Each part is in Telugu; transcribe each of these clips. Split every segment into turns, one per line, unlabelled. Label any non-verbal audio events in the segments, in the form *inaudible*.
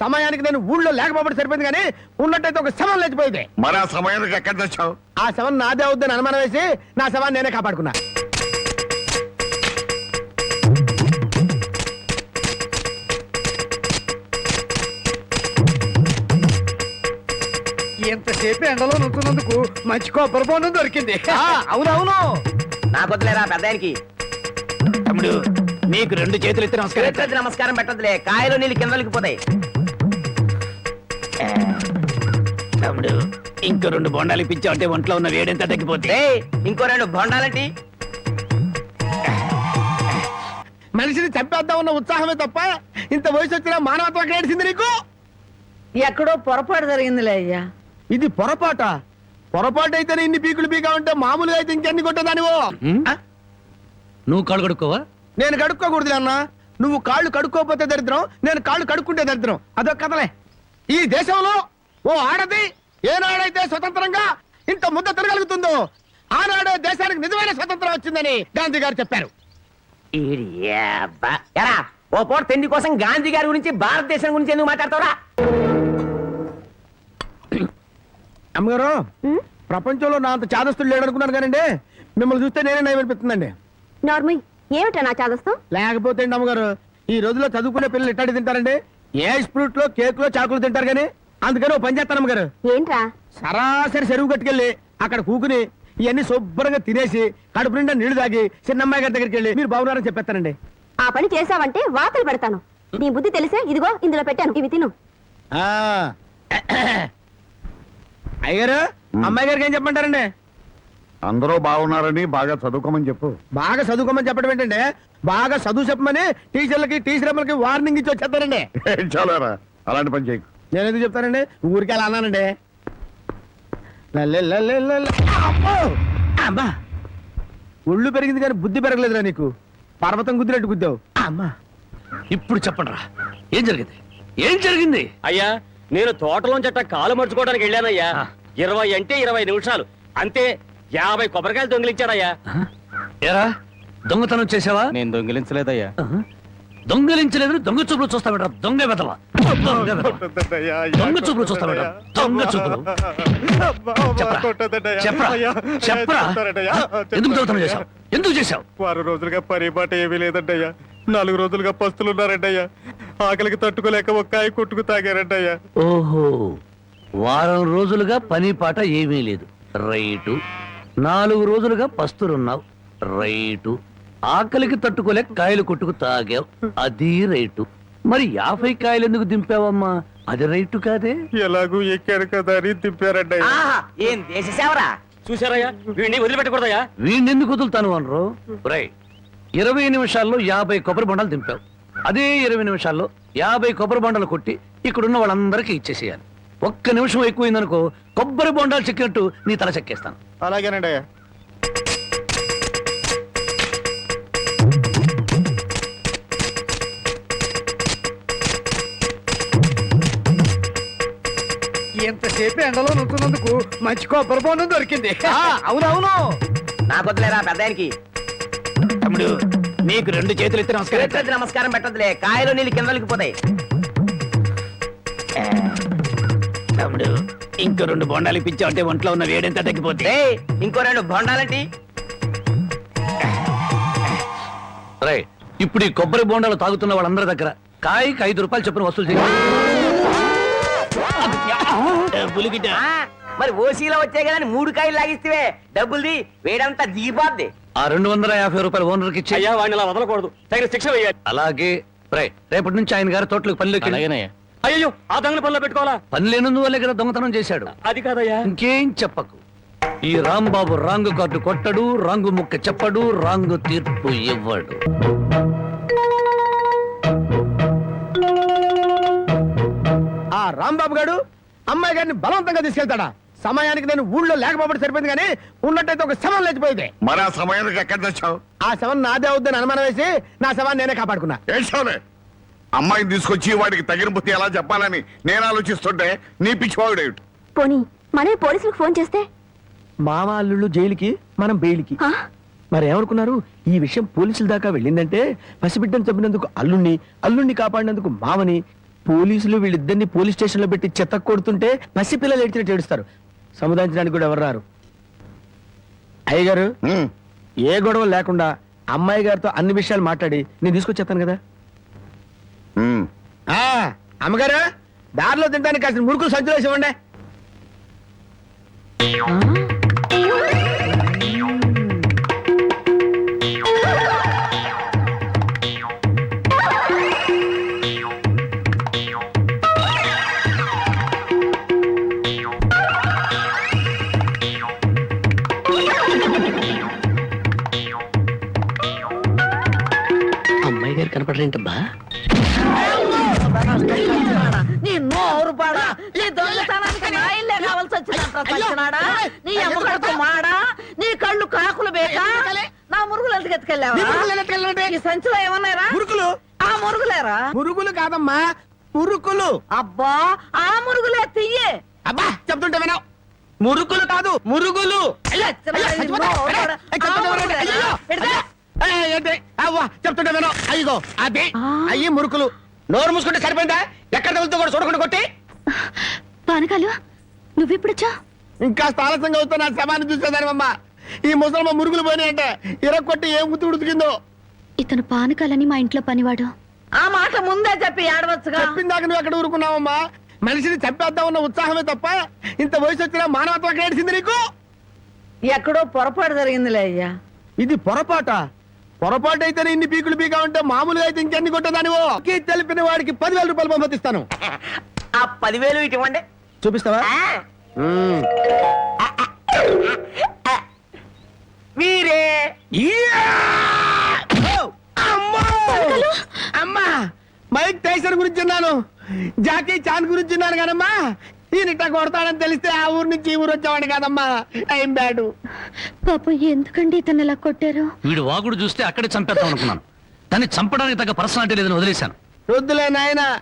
సమయానికి నేను ఊళ్ళో లేకపోవడం సరిపోయింది కానీ ఉన్నట్టయితే ఒక శవం లేచిపోయింది.
మరి ఆ సమయానికి ఎక్కడ తెచ్చావు
ఆ శవం నాదే అవుద్దని అనుమానం వేసి నా శవాన్ని నేనే కాపాడుకున్నా.
ఎంతసేపు ఎండలో నుంచున్నందుకు మంచి కొబ్బరి బోండం దొరికింది.
ఆ, అవునవును.
నాకు వద్దులేరా పెద్ద ఆయనకి
తమ్ముడు నీకు రెండు చేతులు ఎత్తి నమస్కారం.
చేతులెత్తి నమస్కారం పెట్టదులే కాయలు నీళ్ళు కిందలకి పోతాయి.
తమ్ముడు ఇంకో రెండు బొండాలు ఇప్పించావు అంటే ఒంట్లో ఉన్న వేడెంత తగ్గిపోతే
ఏయ్, ఇంకో రెండు బొండాలంటి?
మనిషిని చంపేద్దాం ఉన్న ఉత్సాహమే తప్ప ఇంత వయసు వచ్చినా మానవత్వం ఏడిసింది నీకు?
ఎక్కడో పొరపాటు జరిగిందిలే అయ్యా.
ఇది పొరపాట? పొరపాటు అయితేనే ఇన్ని పీకులు పీకా ఉంటే మామూలుగా అయితే ఇంకెన్ని కొట్టేదానివో?
నువ్వు కాళ్ళు కడుక్కోవా?
నేను కడుక్కోకూడదు అన్న. నువ్వు కాళ్ళు కడుక్కోకపోతే దరిద్రం నేను కాళ్ళు కడుక్కుంటే దరిద్రం. అదొక కథలే. ఈ దేశంలో ఓ ఆడది ఏనాడైతే స్వతంత్రంగా ఇంత ముద్ద తిరగలుగుతుందో ఆనాడే దేశానికి నిజమైన స్వతంత్రం వచ్చిందని గాంధీ గారు చెప్పారు.
ఎరా ఓ పూట తిండి కోసం గాంధీ గారి గురించి భారతదేశం గురించి ఎందుకు మాట్లాడతావురా?
అమ్మగారు ప్రపంచంలో నా అంత చాదస్తుడు లేడనుకున్నాను కానండి. మిమ్మల్ని చూస్తే నేనే నయం అనిపిస్తుందండి.
నార్మల్ ఏమిటా నా చాదస్తం?
లేకపోతే అండి అమ్మగారు ఈ రోజుల్లో చదువుకునే పిల్లలు ఎట్టాడి తింటారండి. ఏ ఫ్రూట్లో కేక్లో చాకులు తింటారు కానీ? అందుకని ఓ పని చేస్తాను అమ్మగారు
ఏంట్రా?
సరాసరి చెరువు కట్టుకెళ్ళి అక్కడ కూకుని ఇవన్నీ శుభ్రంగా తినేసి కడుపు నిండా నీళ్ళు తాగి చిన్నమ్మాయి గారి దగ్గరికి వెళ్ళి మీరు బాగున్నారని చెప్పేస్తానండి.
ఆ పని చేసావంటే వాతలు పెడతాను. నీ బుద్ధి తెలిసే ఇదిగో ఇందులో పెట్టాను. ఇవి తిను.
ఆ. అయ్యగారు అమ్మాయి గారికి ఏం చెప్పమంటారండి?
అందరూ బాగున్నారని బాగా చదువుకోమని చెప్పు.
బాగా చదువుకోమని చెప్పడం ఏంటంటే బాగా చదువు చెప్పమని టీచర్లకి టీచర్లకి వార్నింగ్ ఇచ్చి వచ్చేస్తారండి. *laughs*
చాలారా అలాంటి పని చేయకు.
నేను ఎందుకు చెప్తానండి? ఊరికి అలా అన్నానండి. లల్లే లల్లే లల్లే. అమ్మో! అమ్మా! ఒళ్ళు పెరిగింది కానీ బుద్ధి పెరగలేదురా నీకు. పర్వతం గుద్దినట్టు గుద్దావు. అమ్మా!
ఇప్పుడు చెప్పండి రా ఏం జరిగింది? ఏం జరిగింది?
అయ్యా నేను తోటలోంచట కాలు మర్చుకోవడానికి వెళ్ళానయ్యా. ఇరవై అంటే ఇరవై నిమిషాలు. అంతే యాభై కొబ్బరికాయలు దొంగిలించాడయ్యా.
ఏరా? దొంగతనం చేసావా?
నేను దొంగిలించలేదయ్యా.
దొంగలించలేదు దొంగ చూపులు చూస్తావేట దొంగ వెదవ? దొంగ చూపులు చూస్తావేట దొంగ చూపులు? చెప్పరా? చెప్పరా? చెప్పరా? ఎందుకు దొంగతనం చేశావు? ఎందుకు చేశావు?
వారం రోజులుగా పరిపాట ఏమీ లేదంటయ్యా నాలుగు రోజులుగా పస్తులున్నారంటయ్యా ఆకలికి తట్టుకోలేక ఒక్కాయ కొట్టుకు తాగారంటయ్యా
ఓహో. వారం రోజులుగా పని పాట ఏమీ లేదు. రైటు నాలుగు రోజులుగా పస్తులున్నావు. రైటు. ఆకలికి తట్టుకోలేక కాయలు కొట్టుకు తాగావు. అది రైటు. మరి యాభై కాయలు ఎందుకు దింపావమ్మా? అది రైటు కాదే?
ఎలాగూ ఎక్కారు కదా అని
ఆహా ఏం దేశ సేవరా
చూసారయ్యా వీడిని వదిలిపెట్టకూడదయ్యా.
వీణెందుకు వదులుతాను అనరు? రై ఇరవై నిమిషాల్లో యాభై కొబ్బరి బొండాలు దింపావు. అదే ఇరవై నిమిషాల్లో యాభై కొబ్బరి బొండాలు కొట్టి ఇక్కడున్న వాళ్ళందరికీ ఇచ్చేసేయాలి. ఒక్క నిమిషం ఎక్కువైందనుకో కొబ్బరి బొండాలు చెక్కినట్టు నీ తల చెక్కేస్తాను.
అలాగేనండి అయ్యా.
ఎంతసేపు ఎండలో నుంచున్నందుకు మంచి కొబ్బరి బోండం దొరికింది.
ఆ, అవునవును.
నాకు వద్దులేరా పెద్ద ఆయనకి
తమ్ముడు నీకు రెండు చేతులు ఎత్తి నమస్కారం.
చేతులెత్తి నమస్కారం పెట్టదులే కాయలు నీళ్ళు కిందలకి పోతాయి
తమ్ముడు ఇంకో రెండు బొండాలు ఇప్పించావు అంటే ఒంట్లో ఉన్న వేడెంత తగ్గిపోతే
ఏయ్, ఇంకో రెండు బొండాలంటి
రై ఇప్పుడు ఈ కొబ్బరి బొండాలు తాగుతున్న వాళ్ళందరి దగ్గర కాయకి ఐదు రూపాయలు చొప్పున వసూలు చేయాలి
మరి ఓసీలో వచ్చాయి కదా అని మూడు కాయలు లాగిస్తే డబ్బుల్ది వేడంతా దిగిపోద్ది.
ఆ రెండు వందల యాభై రూపాయలు ఓనర్కి ఇచ్చి.
అయ్యా వాడిని అలా వదలకూడదు. తగిన శిక్ష వేయాలి.
అలాగే రై రేపటి నుంచి ఆయన గారి తోటలకు పనిలోకి వెళ్ళు.
అయ్యో ఆ దొంగల పనిలో పెట్టుకోవాలా?
పని లేనందువల్లే కదా దొంగతనం చేశాడు.
అది కాదయ్యా.
ఇంకేం చెప్పకు. ఈ రాంబాబు రాంగు కార్డు కొట్టడు రాంగు ముక్క చెప్పడు రాంగు తీర్పు ఇవ్వడు.
ఆ రాంబాబు గారు అమ్మాయి గారిని బలవంతంగా తీసుకెళ్తాడా? సమయానికి నేను ఊళ్ళో లేకపోవడం సరిపోయింది కానీ ఉన్నట్టయితే ఒక శవం లేచిపోయింది.
మరి ఆ సమయానికి ఎక్కడ తెచ్చావు?
ఆ శవం నాదే అవుద్దని అనుమానం వేసి నా శవాన్ని నేనే కాపాడుకున్నా.
ఏడ్చావులే? అమ్మాయిని తీసుకొచ్చి వాడికి తగిన బుద్ధి ఎలా చెప్పాలని నేను ఆలోచిస్తుంటే నీ పిచ్చివాడు
పోనీ మనమే పోలీసులకు ఫోన్ చేస్తే?
మామ అల్లుళ్ళు జైలుకి మనం బెయిల్కి.
ఆ?
మరి ఏమనుకున్నారు ఈ విషయం పోలీసుల దాకా వెళ్ళిందంటే పసిబిడ్డను చంపినందుకు అల్లుణ్ణి అల్లుణ్ణి కాపాడినందుకు మామని పోలీసులు వీళ్ళిద్దరిని పోలీస్ స్టేషన్లో పెట్టి చెత్త కొడుతుంటే పసి పిల్లలు ఏడ్చినట్టు ఏడుస్తారు. సముదాయించడానికి కూడా ఎవరు రారు. అయ్యగారు ఏ గొడవ లేకుండా అమ్మాయి గారితో అన్ని విషయాలు మాట్లాడి నేను తీసుకొచ్చేస్తాను కదా. అమ్మగారు దారిలో తింటానికి కాసిన మురుకులు సంచులేసి ఉండే ఇవ్వండి.
కాకులు బేక నా మురుగులు ఎందుకు ఎత్తుకెళ్ళావా
మురుగులు?
ఈ సంచిలో ఏమన్నారా
మురుకులు
ఆ మురుగులేరా?
మురుగులు కాదమ్మా మురుకులు.
అబ్బా ఆ మురుగులే తియ్యే.
అబ్బా చెప్తుంటే వినావు. మురుకులు కాదు మురుగులు. చెప్తుంటే వినవు. అయ్యో అది. అయ్యి మురుకులు. నోరు మూసుకుంటే సరిపోయిందా? ఎక్కడ తగులుతో కూడా చూడకుండా కొట్టి.
పానకాలు నువ్వెప్పుడొచ్చా?
ఇంకా ఆలస్యంగా అవుతా నా శవాన్ని చూసేదానివమ్మ. ఈ ముసలమ్మ మురుగులు పోయినాయంటే. ఇరక్కొట్టి ఏం గుర్తు ఉడుకుతుందో.
ఇతను పానకాలని మా ఇంట్లో పనివాడు.
ఆ మాట ముందే చెప్పి ఆడవచ్చుగా.
చెప్పిందాక నువ్వు ఎక్కడ ఊరుకున్నావమ్మా? మనిషిని చంపేద్దాం ఉన్న ఉత్సాహమే తప్ప ఇంత వయసు వచ్చినా మానవత్వం ఎక్కడ ఏడిసింది నీకు?
ఎక్కడో పొరపాటు జరిగిందిలే అయ్యా.
ఇది పొరపాట? పొరపాటు అయితే ఇన్ని పీకులు పీకా ఉంటే మామూలుగా అయితే ఇంకెన్ని కొట్టదానివో? కి తెలిపిన వాడికి పదివేల రూపాయలు పంపిస్తాను
ఆ పదివేలు ఇటు ఇవ్వండి.
చూపిస్తావా.
మీరే!
అమ్మో! అమ్మా! మైక్ టైసన్ గురించి విన్నాను. జాకీ చాన్ గురించి విన్నాను కానమ్మా ఈయన ఇట్లా కొడతాడని తెలిస్తే ఆ ఊరు నుంచి ఈ ఊరు వచ్చేవాడు కాదమ్మా. Time bad.
పాపం ఎందుకండి ఇతను ఇలా కొట్టారు?
వీడు వాగుడు చూస్తే అక్కడే చంపేద్దాం అనుకున్నాను. దాన్ని చంపడానికి తగ్గ పర్సనాలిటీ లేదని వదిలేశాను.
వద్దులే నాయన.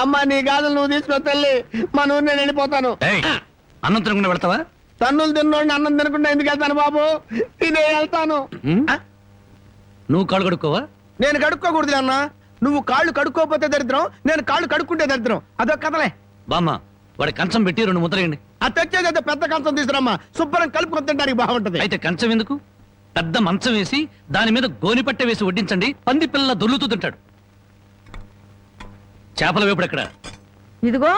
అమ్మా నీ గాజులు నువ్వు తీసుకో తల్లి. మా ఊరు నేను వెళ్ళిపోతాను.
ఏయ్ అన్నం తినకుండా పెడతావా
తన్నులు తిన్నోడిని అన్నం తినకుండా ఎందుకు వెళ్తాను బాబు? తినే వెళ్తాను? ఆ?
నువ్వు కాళ్ళు కడుక్కోవా?
నేను కడుక్కోకూడదు అన్న. నువ్వు కాళ్ళు కడుక్కోపోతే దరిద్రం నేను కాళ్ళు కడుక్కుంటే దరిద్రం. అదొక కథలే.
బామ్మ వాడి కంచం పెట్టి రెండు ముద్రయండి
ఆ తెచ్చేదైతే పెద్ద కంచం తీసుకురమ్మా. శుభ్రం కలుపుకొని తింటానికి బాగుంటది.
అయితే కంచం ఎందుకు? పెద్ద మంచం వేసి దాని మీద గోనిపట్టె వేసి వడ్డించండి. పంది పిల్ల దొల్లుతూ తింటాడు. చేపల వేపుడు ఎక్కడ?
ఇదిగో.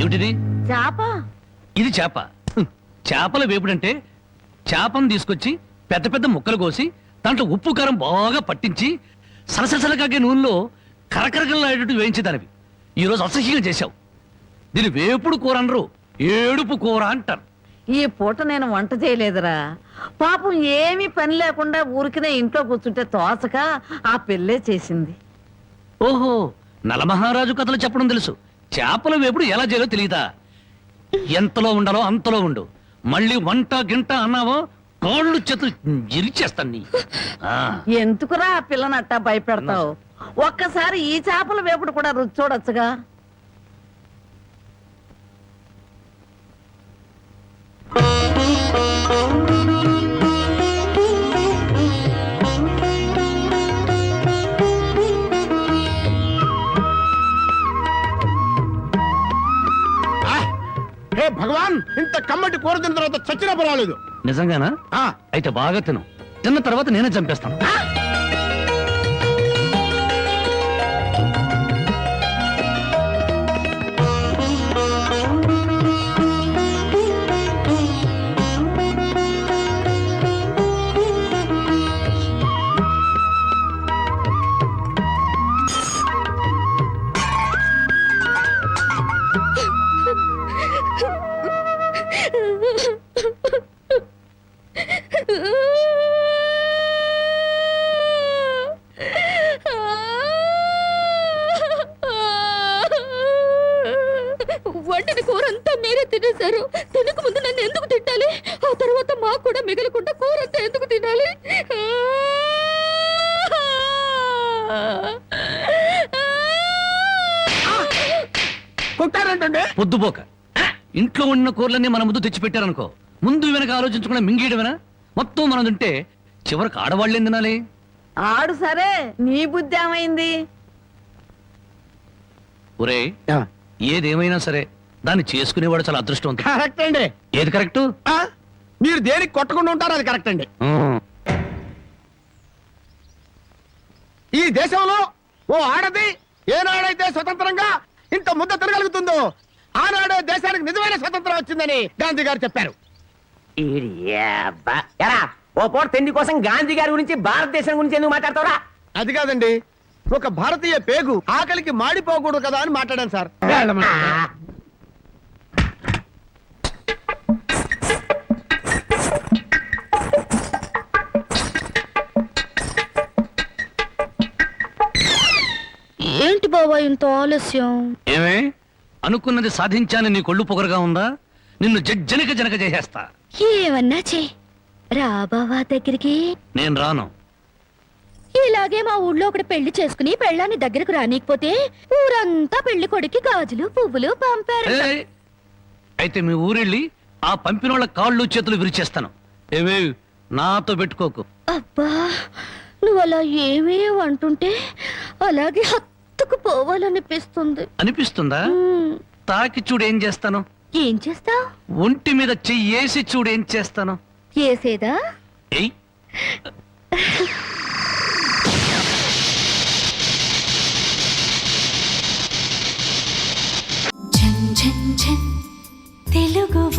ఏమిటిది?
చేప.
ఇది చేప. చేపల వేపుడంటే చేపను తీసుకొచ్చి పెద్ద పెద్ద ముక్కలు కోసి దాంట్లో ఉప్పు కారం బాగా పట్టించి సలసలసలకాగే నూనెలో కరకరకలాడేటట్టు వేయించేదానివి. ఈరోజు అసహ్యంగా చేశావు. దీని వేపుడు కూర అనరు ఏడుపు కూర అంటారు.
ఈ పూట నేను వంట చేయలేదురా. పాపం ఏమీ పని లేకుండా ఊరికినే ఇంట్లో కూర్చుంటే తోచక ఆ పెళ్ళే చేసింది.
ఓహో నలమహారాజు కథలు చెప్పడం తెలుసు. చేపల వేపుడు ఎలా చేయాలో తెలియదా ఎంతలో ఉండాలో అంతలో ఉండు. మళ్ళీ వంట గింట అన్నావో కాళ్ళు చేతులు ఇరిచేస్తాను నీ. ఆ,
ఎందుకురా ఆ పిల్లనట్టా భయపెడతావు? ఒక్కసారి ఈ చేపల వేపుడు కూడా రుచి చూడొచ్చుగా.
హే భగవాన్ ఇంత కమ్మటి కూర తిన్న తర్వాత చచ్చినా పర్వాలేదు.
నిజంగానా?
ఆ.
అయితే బాగా తిను. తిన్న తర్వాత నేనే చంపేస్తాను.
వండిన కూర అంతా మీరే తినేశారు. తినక ముందు నన్ను ఎందుకు తిట్టాలి? ఆ తర్వాత మాకు కూడా మిగలకుండా కూర అంతా ఎందుకు తినాలి?
కొట్టారంటే
పొద్దుపోక. ఇంట్లో ఉన్న కూరలన్నీ మన ముందు తెచ్చి పెట్టారనుకో ముందు వెనక ఆలోచించకుండా మింగేయడమేనా? మొత్తం మనం తింటే చివరికి ఆడవాళ్ళేం తినాలి?
ఆడు సరే నీ బుద్ధి ఏమైంది?
ఒరే ఏదేమైనా సరే దాన్ని చేసుకునేవాడు చాలా అదృష్టవంతుడు.
కరెక్ట్ అండి.
ఏది కరెక్ట్?
ఆ? మీరు దేనికి కొట్టకుండా ఉంటారో అది కరెక్ట్ అండి. ఈ దేశంలో ఓ ఆడది ఏనాడైతే స్వతంత్రంగా ఇంత ముద్ద తిరగలుగుతుందో ఆనాడే దేశానికి నిజమైన స్వతంత్రం వచ్చిందని గాంధీ గారు చెప్పారు.
ఓ పూట తిండి కోసం గాంధీ గారి గురించి భారతదేశం గురించి ఎందుకు మాట్లాడతావురా?
అది కాదండి. ఒక భారతీయ పేగు ఆకలికి మాడిపోకూడదు కదా అని మాట్లాడాను సార్.
ఏంటి బాబా ఇంత ఆలస్యం.
ఏమే? అనుకున్నది సాధించాలని నీ కొళ్ళు పొగరుగా ఉందా? నిన్ను జజ్జనిక జనక చేసేస్తా.
ఏమన్నా చే రా బావా దగ్గరికి.
నేను రాను.
ఇలాగే మా ఊళ్ళో ఒకటి పెళ్ళి చేసుకుని పెళ్ళాన్ని దగ్గరకు రానికపోతే ఊరంతా పెళ్ళి కొడుకి గాజులు పువ్వులు పంపారు
ఏయ్! అయితే మీ ఊరెళ్ళి ఆ పంపినోళ్ళ కాళ్ళు చేతులు విరిచేస్తాను. ఏమే నాతో పెట్టుకోకు.
అబ్బా నువ్వు అలా ఏమీ అంటుంటే అలాగే పోవాలనిపిస్తుంది.
అనిపిస్తుందా? తాకి చూడు ఏం చేస్తాను?
ఏం చేస్తావ్
ఒంటి మీద చెయ్యేసి చూడు ఏం చేస్తాను ఏయ్.
ఝన్ తెలుగు